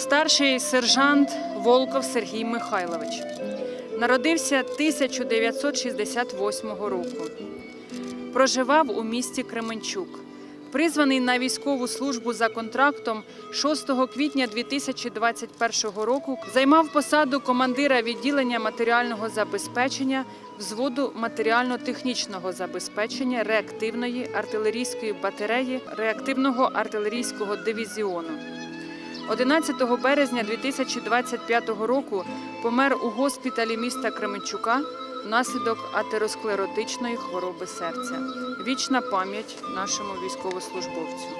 Старший сержант Волков Сергій Михайлович. Народився 1968 року. Проживав у місті Кременчук. Призваний на військову службу за контрактом 6 квітня 2021 року займав посаду командира відділення матеріального забезпечення взводу матеріально-технічного забезпечення реактивної артилерійської батареї реактивного артилерійського дивізіону. 11 березня 2025 року помер у госпіталі міста Кременчука внаслідок атеросклеротичної хвороби серця. Вічна пам'ять нашому військовослужбовцю.